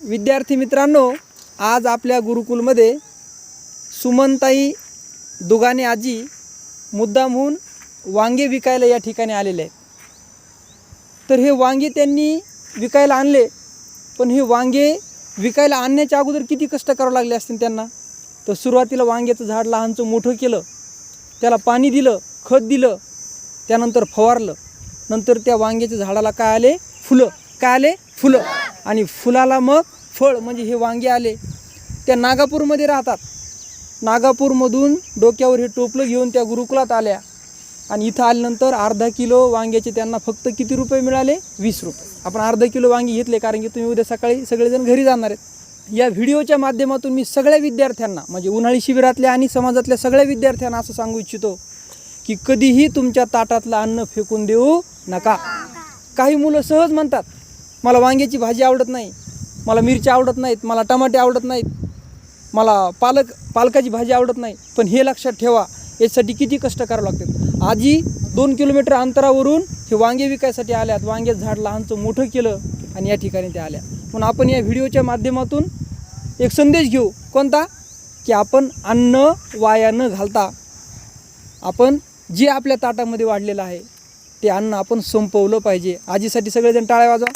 विद्यार्थी मित्रांनो आज आपल्या गुरुकुलमध्ये सुमनताई दुगाने आजी मुद्दामहून वांगे विकायला या ठिकाणी आलेले आहेत. तर हे वांगे त्यांनी विकायला आणले पण हे वांगे विकायला आणण्याच्या अगोदर किती कष्ट करावं लागले असतील त्यांना? तर सुरुवातीला वांग्याचं झाड लहानचं मोठं केलं त्याला पाणी दिलं खत दिलं त्यानंतर फवारलं. नंतर त्या वांग्याच्या झाडाला काय आले? फुलं. काय आले? फुलं. आणि फुलाला मग फळ म्हणजे हे वांगे आले. त्या नागापूरमध्ये राहतात. नागापूरमधून डोक्यावर हे टोपलं घेऊन त्या गुरुकुलात आल्या. आणि इथं आल्यानंतर अर्धा किलो वांग्याचे त्यांना फक्त किती रुपये मिळाले? वीस रुपये. आपण अर्धा किलो वांगे घेतले कारण की तुम्ही उद्या सकाळी सगळेजण घरी जाणार आहेत. या व्हिडिओच्या माध्यमातून मी सगळ्या विद्यार्थ्यांना म्हणजे उन्हाळी शिबिरातल्या आणि समाजातल्या सगळ्या विद्यार्थ्यांना असं सांगू इच्छितो की कधीही तुमच्या ताटातलं अन्न फेकून देऊ नका. काही मुलं सहज म्हणतात मला वांग्याची भाजी आवडत नाही मला मिरची आवडत नाहीत मला टमाटे आवडत नाहीत मला पालक पालकाची भाजी आवडत नाही. पण हे लक्षात ठेवा यासाठी किती कष्ट करावं लागतात. आजी दोन किलोमीटर अंतरावरून हे वांगे विकायसाठी आल्यात. वांग्याचं झाड लहानचं मोठं केलं आणि या ठिकाणी ते आल्या. म्हणून आपण या व्हिडिओच्या माध्यमातून एक संदेश घेऊ. कोणता? की आपण अन्न वाया न घालता आपण जे आपल्या ताटामध्ये वाढलेलं आहे ते अन्न आपण संपवलं पाहिजे. आजीसाठी सगळेजण टाळ्या वाजवा.